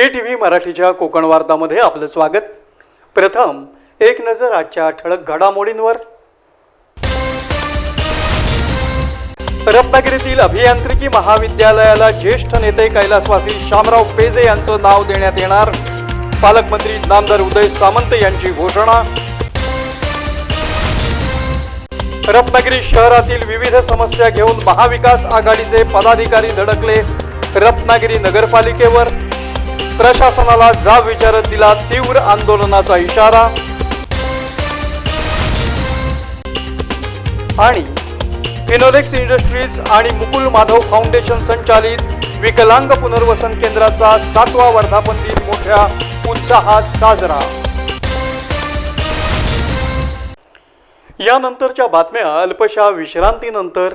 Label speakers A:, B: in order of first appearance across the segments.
A: के T V मराठीच्या कोकण वार्तामध्ये आपलं स्वागत. प्रथम एक नजर आजच्या ठळक घडामोडींवर. रत्नागिरीतील अभियांत्रिकी महाविद्यालयाला ज्येष्ठ नेते कैलासवासी शामराव पेजे यांचं नाव देण्यात येणार. पालकमंत्री नामदार उदय सामंत यांची घोषणा. रत्नागिरी शहरातील विविध समस्या घेऊन महाविकास आघाडीचे पदाधिकारी धडकले. रत्नागिरी नगरपालिकेवर प्रशासनाला जाब विचारत दिला तीव्र आंदोलनाचा इशारा. आणि फिनोलेक्स इंडस्ट्रीज आणि मुकुल माधव फाउंडेशन संचालित विकलांग पुनर्वसन केंद्राचा सातवा वर्धापन दिन मोठ्या उत्साहात साजरा. यानंतरच्या बातम्या अल्पशा विश्रांतीनंतर.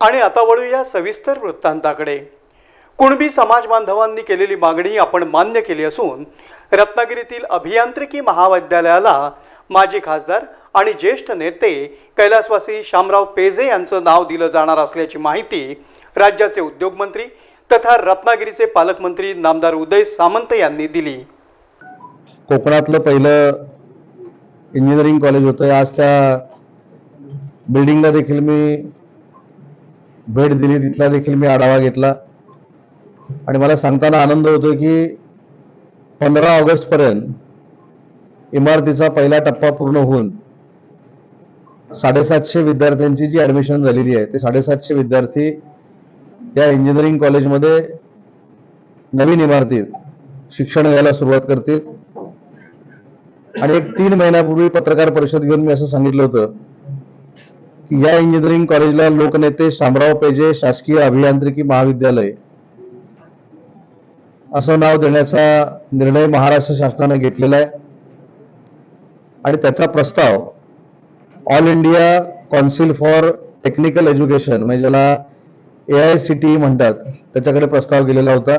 A: आणि आता वळूया सविस्तर वृत्तांताकडे. कुणबी समाज बांधवांनी केलेली मागणी आपण मान्य केली असून रत्नागिरीतील अभियांत्रिकी महाविद्यालयाला माजी खासदार आणि ज्येष्ठ नेते कैलासवासी शामराव पेजे यांचं नाव दिलं जाणार असल्याची माहिती राज्याचे उद्योगमंत्री तथा रत्नागिरीचे पालकमंत्री नामदार उदय सामंत यांनी दिली.
B: कोकणातलं पहिलं इंजिनिअरिंग कॉलेज होतं. आज त्या बिल्डिंगला देखील मी भेट दिली तिथला देखील मी आढावा घेतला. आणि मला सांगताना आनंद होतो की पंधरा ऑगस्टपर्यंत इमारतीचा पहिला टप्पा पूर्ण होऊन साडेसातशे विद्यार्थ्यांची जी ॲडमिशन झालेली आहे ते साडेसातशे विद्यार्थी या इंजिनिअरिंग कॉलेजमध्ये नवीन इमारतीत शिक्षण घ्यायला सुरुवात करतील. आणि एक तीन महिन्यापूर्वी पत्रकार परिषद घेऊन मी असं सांगितलं होतं या इंजिनिअरिंग कॉलेजला लोकनेते शामराव पेजे शासकीय अभियांत्रिकी महाविद्यालय. असं नाव देण्याचा निर्णय महाराष्ट्र शासनाने घेतलेला आहे. आणि त्याचा प्रस्ताव All India Council for Technical Education म्हणजे ज्याला ए आय सी टी म्हणतात त्याच्याकडे प्रस्ताव गेलेला होता.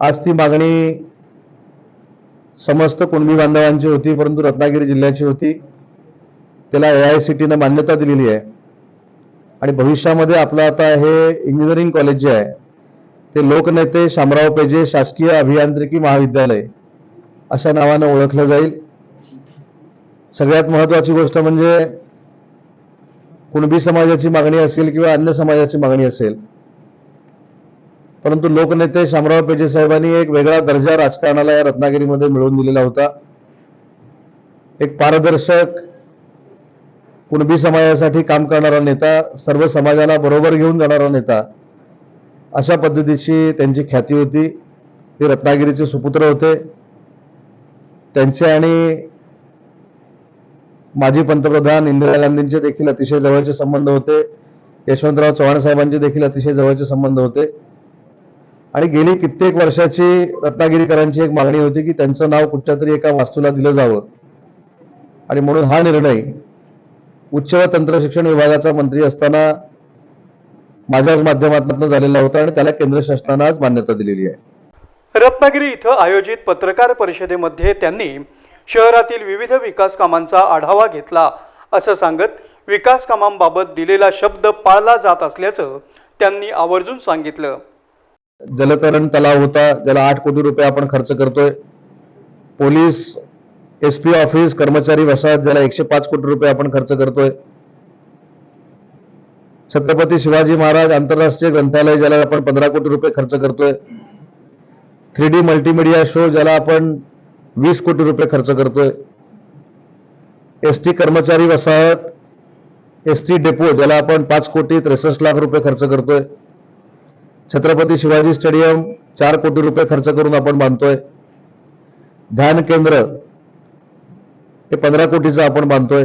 B: आज ती मागणी समस्त कुणबी बांधवांची होती परंतु रत्नागिरी जिल्ह्याची होती. त्याला ए आय सी टीनं मान्यता दिलेली आहे. आणि भविष्यामध्ये आपलं आता हे इंजिनिअरिंग कॉलेज जे आहे ते लोकनेते शामराव पेजे शासकीय अभियांत्रिकी महाविद्यालय अशा नावानं ओळखलं जाईल. सगळ्यात महत्वाची गोष्ट म्हणजे कुणबी समाजाची मागणी असेल किंवा अन्य समाजाची मागणी असेल. परंतु लोकनेते शामराव पेजे साहेबांनी एक वेगळा दर्जा राजकारणाला या रत्नागिरीमध्ये मिळवून दिलेला होता. एक पारदर्शक कुणबी समाजासाठी काम करणारा नेता सर्व समाजाला बरोबर घेऊन जाणारा नेता अशा पद्धतीची त्यांची ख्याती होती. ते रत्नागिरीचे सुपुत्र होते. त्यांचे आणि माजी पंतप्रधान इंदिरा गांधींचे देखील अतिशय जवळचे संबंध होते. यशवंतराव चव्हाण साहेबांचे देखील अतिशय जवळचे संबंध होते. आणि गेली कित्येक वर्षाची रत्नागिरीकरांची एक मागणी होती की त्यांचं नाव कुठच्या तरी एका वास्तूला दिलं जावं. आणि म्हणून हा निर्णय उच्च व तंत्र शिक्षण विभागाचा मंत्री असताना माझ्याच माध्यमातून झालेला होता आणि त्याला केंद्र शासनानं आज मान्यता दिलेली आहे.
A: रत्नागिरी इथं आयोजित पत्रकार परिषदेमध्ये त्यांनी शहरातील विविध विकास कामांचा आढावा घेतला. असं सांगत विकास कामांबाबत दिलेला शब्द पाळला जात असल्याचं त्यांनी आवर्जून सांगितलं.
B: जलतरण तलाव होता ज्याला आठ कोटी रुपये आपण खर्च करतोय. पोलीस एस पी ऑफिस कर्मचारी वसाहत ज्याला एकशे पाच कोटी रुपये आपण खर्च करतोय. छत्रपती शिवाजी महाराज आंतरराष्ट्रीय ग्रंथालय ज्याला आपण पंधरा कोटी रुपये खर्च करतोय. थ्री डी मल्टीमिडिया शो ज्याला आपण वीस कोटी रुपये खर्च करतोय. एस टी कर्मचारी वसाहत एस टी डेपो ज्याला आपण पाच कोटी त्रेसष्ट लाख रुपये खर्च करतोय. छत्रपती शिवाजी स्टेडियम चार कोटी रुपये खर्च करून आपण बांधतोय. ध्यान केंद्र हे पंधरा कोटीचं आपण बांधतोय.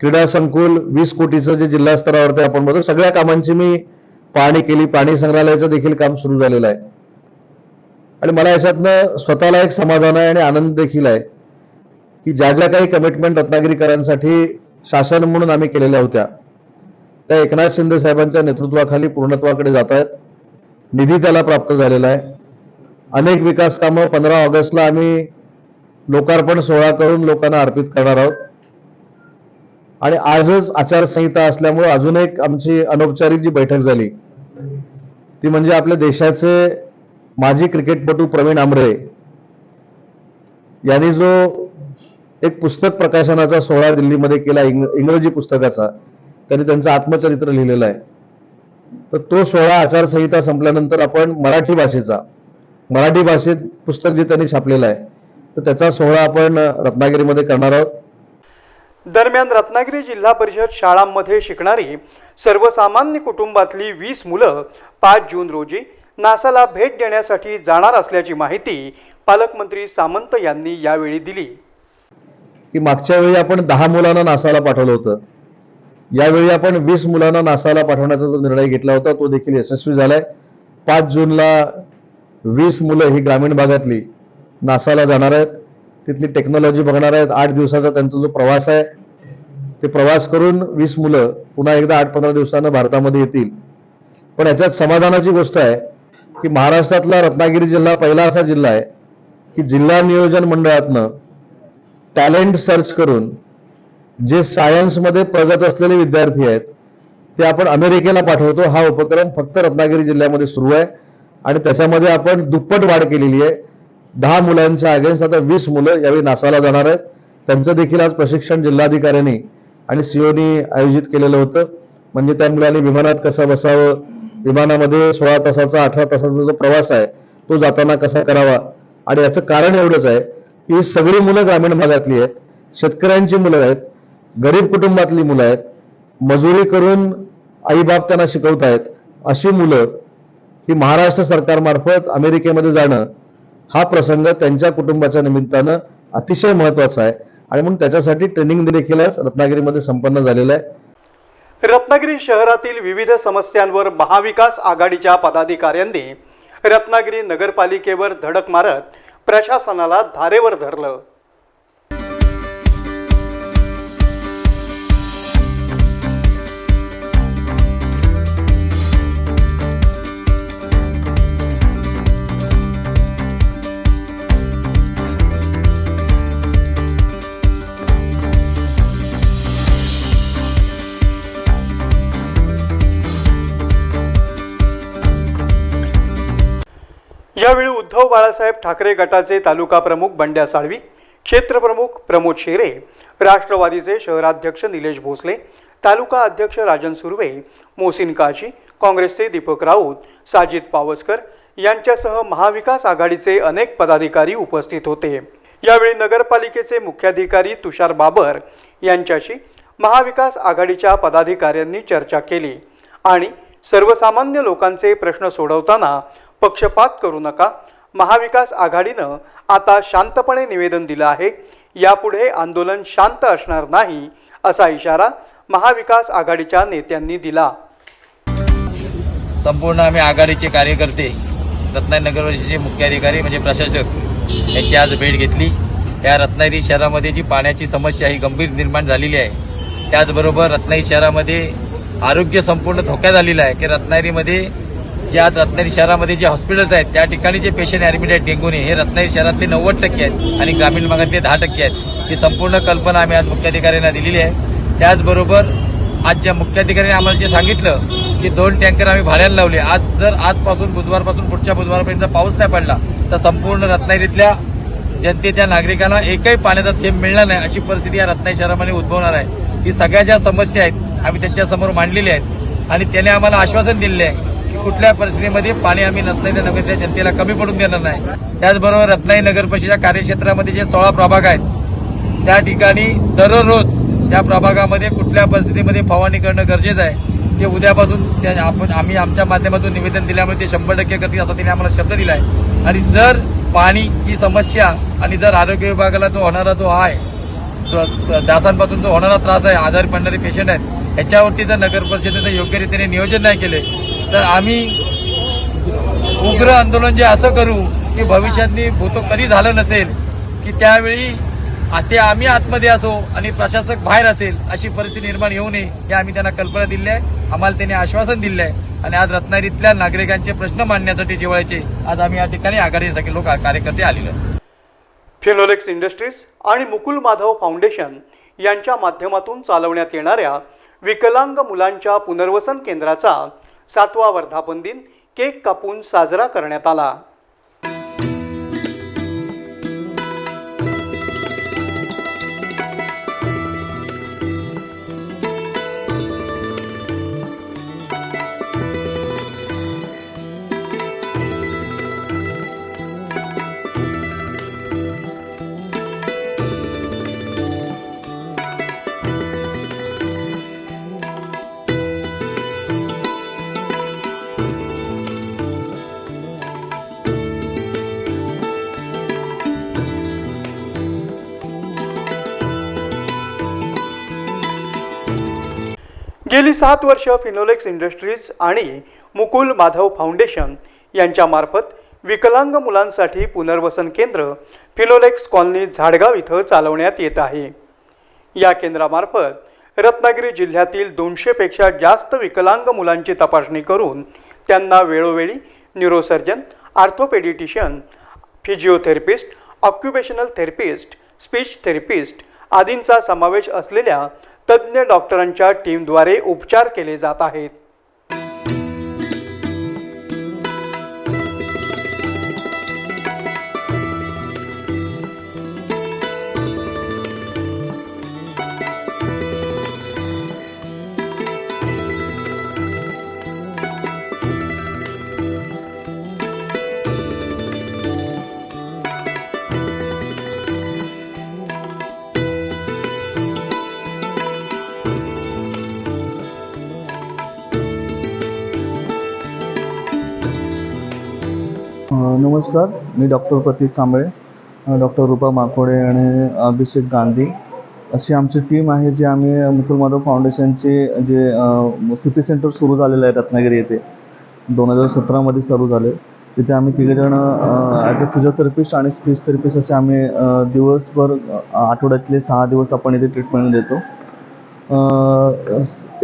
B: क्रीडा संकुल वीस कोटीचं जे जिल्हा स्तरावरती आपण बघतो सगळ्या कामांची मी पाहणी केली. प्राणी संग्रहालयाचं देखील काम सुरू झालेलं आहे. आणि मला याच्यातनं स्वतःला एक समाधान आहे आणि आनंद देखील आहे की ज्या ज्या काही कमिटमेंट रत्नागिरीकरांसाठी शासन म्हणून आम्ही केलेल्या होत्या त्या एकनाथ शिंदे साहेबांच्या नेतृत्वाखाली पूर्णत्वाकडे जात आहेत निधी त्याला प्राप्त झालेला आहे. अनेक विकास कामं पंधरा ऑगस्टला आम्ही लोकार्पण सोहळा करून लोकांना अर्पित करणार आहोत. आणि आजच आचारसंहिता असल्यामुळे अजून एक आमची अनौपचारिक जी बैठक झाली ती म्हणजे आपल्या देशाचे माजी क्रिकेटपटू प्रवीण आमरे यांनी जो एक पुस्तक प्रकाशनाचा सोहळा दिल्लीमध्ये केला इंग- इंग्रजी पुस्तकाचा त्यांनी त्यांचं आत्मचरित्र लिहिलेलं आहे. तर तो सोहळा आचारसंहिता संपल्यानंतर आपण मराठी भाषेचा मराठी भाषेत पुस्तक जे त्यांनी छापलेलं आहे तर त्याचा सोहळा आपण रत्नागिरीमध्ये करणार आहोत.
A: दरम्यान रत्नागिरी जिल्हा परिषद शाळांमध्ये शिकणारी सर्वसामान्य कुटुंबातली वीस मुलं पाच जून रोजी नासाला भेट देण्यासाठी जाणार असल्याची माहिती पालकमंत्री सामंत यांनी यावेळी दिली.
B: की मागच्या वेळी आपण दहा मुलांना नासाला पाठवलं होतं. यावेळी आपण वीस मुलांना नासाला पाठवण्याचा जो निर्णय घेतला होता तो देखील यशस्वी झालाय. पाच जूनला वीस मुलं ही ग्रामीण भागातली नासाला जाणार आहेत. तिथली टेक्नॉलॉजी बघणार आहेत. आठ दिवसाचा त्यांचा जो प्रवास आहे ते प्रवास करून वीस मुलं पुन्हा एकदा आठ पंधरा दिवसानं भारतामध्ये येतील. पण याच्यात समाधानाची गोष्ट आहे की महाराष्ट्रातला रत्नागिरी जिल्हा पहिला असा जिल्हा आहे की जिल्हा नियोजन मंडळातनं टॅलेंट सर्च करून जे सायन्समध्ये प्रगत असलेले विद्यार्थी आहेत ते आपण अमेरिकेला पाठवतो. हा उपक्रम फक्त रत्नागिरी जिल्ह्यामध्ये सुरू आहे. आणि त्याच्यामध्ये आपण दुप्पट वाढ केलेली आहे. दहा मुलांच्या अगेन्स्ट आता वीस मुलं यावेळी नासाला जाणार आहेत. त्यांचं देखील आज प्रशिक्षण जिल्हाधिकाऱ्यांनी आणि सीओनी आयोजित केलेलं होतं. म्हणजे त्या मुलांनी विमानात कसं बसावं? विमानामध्ये सोळा तासाचा अठरा तासाचा जो प्रवास आहे तो जाताना कसा करावा? आणि याचं कारण एवढंच आहे की ही सगळी मुलं ग्रामीण भागातली आहेत. शेतकऱ्यांची मुलं आहेत गरीब कुटुंबातली मुलं आहेत. मजुरी करून आईबाप त्यांना शिकवत आहेत अशी मुलं ही महाराष्ट्र सरकारमार्फत अमेरिकेमध्ये जाणं हा प्रसंग त्यांच्या कुटुंबाच्या निमित्तानं अतिशय महत्त्वाचा आहे. आणि म्हणून त्याच्यासाठी ट्रेनिंग देखील रत्नागिरीमध्ये संपन्न झालेलं आहे.
A: रत्नागिरी शहरातील विविध समस्यांवर महाविकास आघाडीच्या पदाधिकाऱ्यांनी रत्नागिरी नगरपालिकेवर धडक मारत प्रशासनाला धारेवर धरलं. यावेळी उद्धव बाळासाहेब ठाकरे गटाचे तालुका प्रमुख बंड्या साळवी क्षेत्रप्रमुख प्रमोद शेरे राष्ट्रवादीचे शहराध्यक्ष निलेश भोसले तालुका अध्यक्ष राजन सुर्वे मोसिन काशी काँग्रेसचे दीपक राऊत साजिद पावसकर यांच्यासह महाविकास आघाडीचे अनेक पदाधिकारी उपस्थित होते. यावेळी नगरपालिकेचे मुख्याधिकारी तुषार बाबर यांच्याशी महाविकास आघाडीच्या पदाधिकाऱ्यांनी चर्चा केली आणि सर्वसामान्य लोकांचे प्रश्न सोडवताना पक्षपात करू नका. महाविकास आघाडीनं आता शांतपणे निवेदन दिलं आहे. यापुढे आंदोलन शांत असणार नाही असा इशारा महाविकास आघाडीच्या नेत्यांनी दिला.
C: संपूर्ण आम्ही आघाडीचे कार्यकर्ते रत्नागिरी नगरपालिकेचे मुख्याधिकारी म्हणजे प्रशासक यांची आज भेट घेतली. या रत्नागिरी शहरामध्ये जी पाण्याची समस्या ही गंभीर निर्माण झालेली आहे त्याचबरोबर रत्नागिरी शहरामध्ये आरोग्य संपूर्ण धोक्यात आलेलं आहे की रत्नागिरीमध्ये जे आज रत्नागिरी शहरामध्ये जे हॉस्पिटल्स आहेत त्या ठिकाणी जे पेशंट ॲडमिट आहेत डेंग्यूने हे रत्नागिरी शहरातले नव्वद टक्के आहेत आणि ग्रामीण भागातले दहा टक्के आहेत. ही संपूर्ण कल्पना आम्ही आज मुख्याधिकाऱ्यांना दिलेली आहे. त्याचबरोबर आज ज्या मुख्याधिकाऱ्यांनी आम्हाला जे सांगितलं की दोन टँकर आम्ही भाड्याला लावले. आज जर आजपासून बुधवारपासून पुढच्या बुधवारपर्यंत पाऊस नाही पडला तर संपूर्ण रत्नागिरीतल्या जनतेच्या नागरिकांना एकही पाण्याचा थेंब मिळणार नाही अशी परिस्थिती या रत्नागिरी शहरामध्ये उद्भवणार आहे. ही सगळ्या ज्या समस्या आहेत आम्ही त्यांच्यासमोर मांडलेल्या आहेत आणि त्याने आम्हाला आश्वासन दिलेले आहे. की कुठल्या परिस्थितीमध्ये पाणी आम्ही रत्नागिरी नगरच्या जनतेला कमी पडून देणार नाही. त्याचबरोबर रत्नागिरी नगर परिषदेच्या कार्यक्षेत्रामध्ये जे सोळा प्रभाग आहेत त्या ठिकाणी दररोज त्या प्रभागामध्ये कुठल्या परिस्थितीमध्ये फवारणी करणं गरजेचं आहे ते उद्यापासून त्या आपण आम्ही आमच्या माध्यमातून निवेदन दिल्यामुळे ते शंभर टक्के करतील असा त्यांनी आम्हाला शब्द दिला आहे. आणि जर पाणीची समस्या आणि जर आरोग्य विभागाला जो होणारा जो आहे दासांपासून तो जो होणारा त्रास आहे आजारी पडणारे पेशंट आहेत ह्याच्यावरती जर नगर परिषदेचं योग्य रीतीने नियोजन नाही केले तर आम्ही उग्र आंदोलन जे असं करू की भविष्यातली भूतो कधी झालं नसेल की त्यावेळी ते आम्ही आतमध्ये असो आणि प्रशासक बाहेर असेल अशी परिस्थिती निर्माण येऊ नये हे आम्ही त्यांना कल्पना दिली आहे. आम्हाला त्यांनी आश्वासन दिलं आहे. आणि आज रत्नागिरीतल्या नागरिकांचे प्रश्न मांडण्यासाठी जेवायचे आज आम्ही या ठिकाणी आघाडीसाठी लोक कार्यकर्ते आलेले
A: फिनोलेक्स इंडस्ट्रीज आणि मुकुल माधव फाउंडेशन यांच्या माध्यमातून चालवण्यात येणाऱ्या विकलांग मुलांच्या पुनर्वसन केंद्राचा सातवा वर्धापन दिन केक कापून साजरा करण्यात आला. गेली सात वर्ष फिनोलेक्स इंडस्ट्रीज आणि मुकुल माधव फाउंडेशन यांच्यामार्फत विकलांग मुलांसाठी पुनर्वसन केंद्र फिनोलेक्स कॉलनी झाडगाव इथं चालवण्यात येत आहे. या केंद्रामार्फत रत्नागिरी जिल्ह्यातील दोनशेपेक्षा जास्त विकलांग मुलांची तपासणी करून त्यांना वेळोवेळी neurosurgeon आर्थोपेडिटिशियन physiotherapist occupational therapist speech therapist आदींचा समावेश असलेल्या तज्ज्ञ डॉक्टरांच्या टीमद्वारे उपचार केले जात आहेत.
D: नमस्कार. मी डॉक्टर प्रतीक कांबळे डॉक्टर रुपा माकोडे आणि अभिषेक गांधी. अशी आमची टीम आहे जी आम्ही मुकुल माधव फाउंडेशनचे जे सी पी सेंटर सुरू झालेलं आहे रत्नागिरी येथे. दोन हजार सतरामध्ये सुरू झाले. तिथे आम्ही तिघेजण ॲज अ फिजिओथेरपिस्ट आणि स्पीच थेरपिस्ट असे आम्ही दिवसभर आठवड्यातले सहा दिवस आपण इथे ट्रीटमेंट देतो.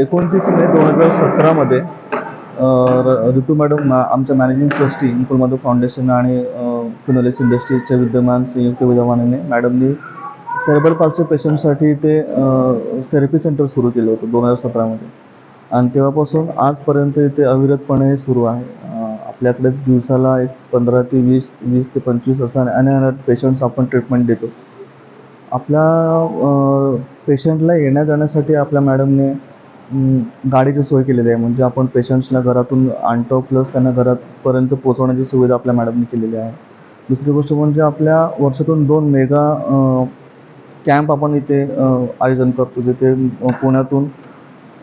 D: एकोणतीस मे दोन हजार सतरामध्ये ऋतू मॅडम आमच्या managing trustee Mukul Madhav foundation आणि फिनोलेस इंडस्ट्रीजचे विद्यमान संयुक्त विद्यमानाने मॅडमनी सेरेबल पाल्सी पेशंटसाठी ते थेरपी सेंटर सुरू केलं होतं दोन हजार सतरामध्ये. आणि तेव्हापासून आजपर्यंत इथे अविरतपणे सुरू आहे. आपल्याकडे दिवसाला एक पंधरा ते वीस वीस ते पंचवीस असा अनअनट पेशंट्स आपण ट्रीटमेंट देतो. आपल्या पेशंटला येण्या जाण्यासाठी आपल्या मॅडमने गाडीची सोय केलेली आहे. म्हणजे आपण पेशंट्सना घरातून आणतो प्लस त्यांना घरापर्यंत पोहोचवण्याची सुविधा आपल्या मॅडमने केलेली आहे. दुसरी गोष्ट म्हणजे आपल्या वर्षातून दोन मेगा कॅम्प आपण इथे आयोजन करतो. जिथे पुण्यातून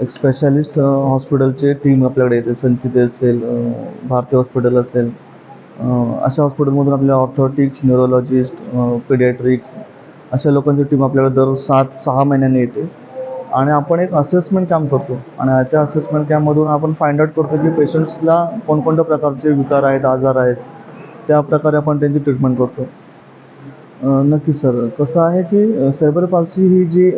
D: एक स्पेशालिस्ट हॉस्पिटलचे टीम आपल्याकडे येते. संचित असेल भारती हॉस्पिटल असेल अशा हॉस्पिटलमधून आपल्या ऑर्थोटिक्स न्यूरोलॉजिस्ट पिडियाट्रिक्स अशा लोकांची टीम आपल्याकडे दर सात सहा महिन्यांनी येते. आणि आपण एक असेसमेंट कॅम्प करतो. आणि त्या असेसमेंट कॅम्पमधून आपण फाइंड आउट करतो की पेशंट्सला कोणकोणत्या प्रकारचे विकार आहेत आजार आहेत. त्या प्रकारे आपण त्यांची ट्रीटमेंट करतो. नक्की सर कसं आहे की सायबर पाल्सी ही जी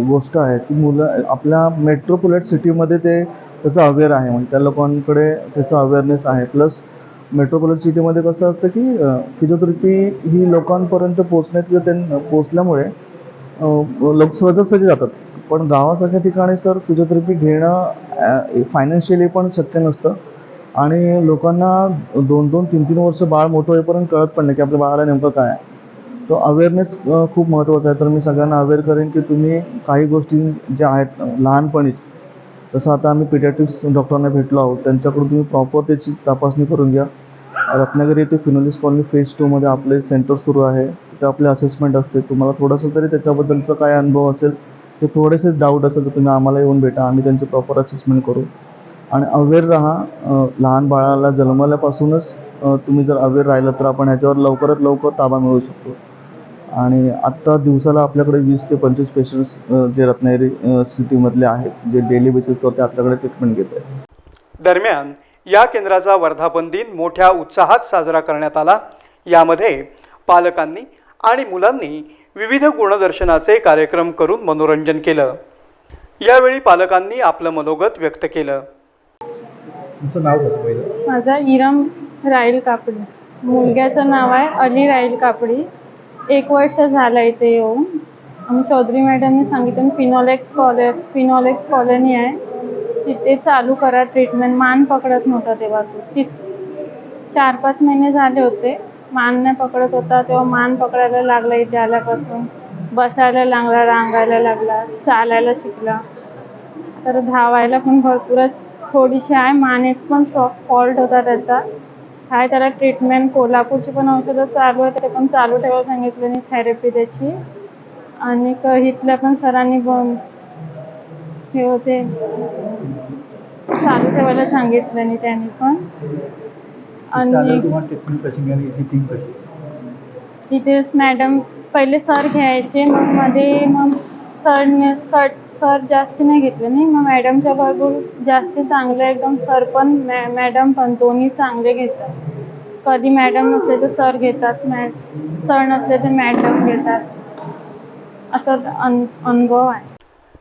D: गोष्ट आहे ती मुलं आपल्या मेट्रोपोलिट सिटीमध्ये ते त्याचं अवेअर आहे. म्हणजे त्या लोकांकडे त्याचा अवेअरनेस आहे. प्लस मेट्रोपोलिट सिटीमध्ये कसं असतं की फिजिओथेरपी ही लोकांपर्यंत पोचण्यात त्यांना पोचल्यामुळे लोक सहजासहजी जातात. पण गावासारख्या ठिकाणी सर फिजिओथेरपी घेणं फायनान्शियली पण शक्य नसतं. आणि लोकांना दोन दोन तीन तीन वर्ष बाळ मोठं होईपर्यंत कळत पण नाही की आपल्या बाळाला नेमकं काय आहे. तो अवेअरनेस खूप महत्त्वाचा आहे. तर मी सगळ्यांना अवेअर करेन की तुम्ही काही गोष्टी ज्या आहेत लहानपणीच तसं आता आम्ही पिडियाट्रिक्स डॉक्टरांना भेटलो आहोत. त्यांच्याकडून तुम्ही प्रॉपर त्याची तपासणी करून घ्या. रत्नागिरी येथे फिनोलिस कॉलनी फेज टूमध्ये आपले सेंटर सुरू आहे. तिथे आपले असेसमेंट असते. तुम्हाला थोडंसं तरी त्याच्याबद्दलचा काय अनुभव असेल ते थोडेसे डाऊट असेल तर तुम्ही आम्हाला येऊन भेटा आम्ही त्यांचे प्रॉपर असेसमेंट करू. आणि अवेअर राहा लहान बाळाला जन्मल्यापासूनच तुम्ही जर अवेअर राहिलं तर आपण ह्याच्यावर लवकरात लवकर ताबा मिळवू शकतो. आणि आत्ता दिवसाला आपल्याकडे वीस ते पंचवीस पेशंट्स जे रत्नागिरी सिटीमधले आहेत जे डेली बेसिसवरती आपल्याकडे ट्रीटमेंट घेत आहेत.
A: दरम्यान या केंद्राचा वर्धापन दिन मोठ्या उत्साहात साजरा करण्यात आला. यामध्ये पालकांनी आणि मुलांनी विविध गुणदर्शनाचे कार्यक्रम करून मनोरंजन केलं. यावेळी पालकांनी आपलं मनोगत व्यक्त केलं.
E: माझा इरम राहील कापडी. मुलग्याचं नाव आहे अली राहील कापडी. एक वर्ष झालं इथे येऊन. आणि चौधरी मॅडमने सांगितलं फिनॉलेक्स कॉले फिनॉलेक्स कॉलनी आहे. तिथे चालू करा ट्रीटमेंट. मान पकडत नव्हता तेव्हा तो. तीस चार पाच महिने झाले होते. मान नाही पकडत होता तेव्हा मान पकडायला लागला इथे आल्यापासून. बसायला लागला रांगायला लागला चालायला शिकला. तर धावायला पण भरपूरच थोडीशी आहे मानेत पण फॉल्ट होता त्याचा. काय त्याला ट्रीटमेंट कोल्हापूरची पण औषधं चालू आहे ते पण चालू ठेवायला सांगितलं आणि थेरपी त्याची आणि इथल्या पण सरांनी हे होते. चालू ठेवायला सांगितलं आणि त्यांनी पण. आणि तिथेच मॅडम पहिले सर घ्यायचे मग मध्ये मग सर सर सर जास्त नाही घेतले नाही मग मॅडमच्या बरोबर जास्त चांगले एकदम सर पण मॅ मॅडम पण दोन्ही चांगले घेतात. कधी मॅडम नसले तर सर घेतात मॅ सर नसले तर मॅडम घेतात. असा अन अनुभव आहे.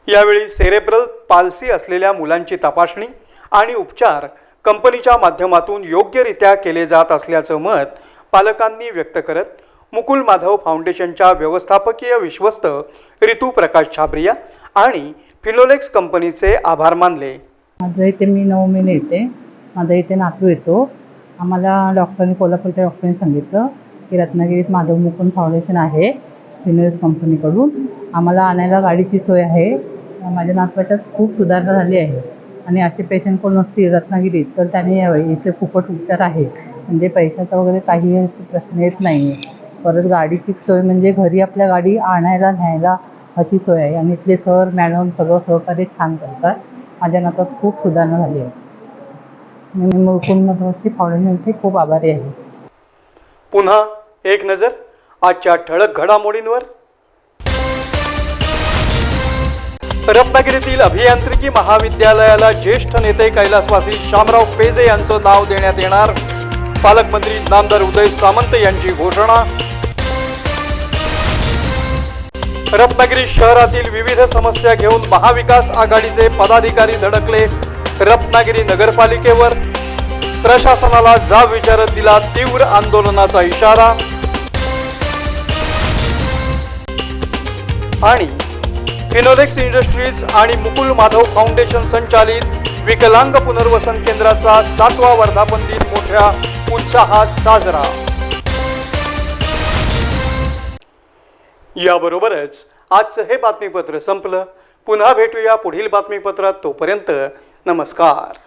A: यावेळी सेरेब्रल पाल्सी असलेल्या मुलांची तपासणी आणि उपचार कंपनीच्या माध्यमातून योग्यरित्या केले जात असल्याचं मत पालकांनी व्यक्त करत मुकुल माधव फाउंडेशनच्या व्यवस्थापकीय विश्वस्त रितू प्रकाश छाबरिया आणि फिलोलेक्स कंपनीचे आभार मानले.
F: माझं इथे मी नऊ महिने येते माझा इथे नातू येतो. आम्हाला डॉक्टरांनी कोल्हापूरच्या डॉक्टरांनी सांगितलं की रत्नागिरीत माधव मुकुंद फाउंडेशन आहे फिनोलेक्स कंपनीकडून. आम्हाला आणायला गाडीची सोय आहे. माझ्या नातवाच्यात खूप सुधारणा झाली आहे. आणि असे पेशंट कोण नसतील रत्नागिरीत तर त्यांनी यावे. इथे फुकट उपचार आहे. म्हणजे पैशाचा वगैरे काही प्रश्न येत नाही आहे परत गाडीची सोय म्हणजे घरी आपल्या गाडी आणायला न्यायला अशी सोय आहे. आणि इथले सर मॅडम सगळं सहकार्य छान करतात. माझ्या नातात खूप सुधारणा झाली आहे. मी मुकुंदची फाउंडेशनची खूप आभारी आहे.
A: पुन्हा एक नजर. आजच्या ठळक घडामोडींवर रत्नागिरीतील अभियांत्रिकी महाविद्यालयाला ज्येष्ठ नेते कैलासवासी शामराव पेजे यांचं नाव देण्यात येणार. पालकमंत्री नामदार उदय सामंत यांची घोषणा. रत्नागिरी शहरातील विविध समस्या घेऊन महाविकास आघाडीचे पदाधिकारी धडकले रत्नागिरी नगरपालिकेवर. प्रशासनाला जाब विचारत दिला तीव्र आंदोलनाचा इशारा. आणि फिनोलेक्स इंडस्ट्रीज आणि मुकुल माधव फाउंडेशन संचालित विकलांग पुनर्वसन केंद्राचा सातवा वर्धापन दिन मोठ्या उत्साहात साजरा. याबरोबरच आजचं हे बातमीपत्र संपलं. पुन्हा भेटूया पुढील बातमीपत्रात तोपर्यंत नमस्कार.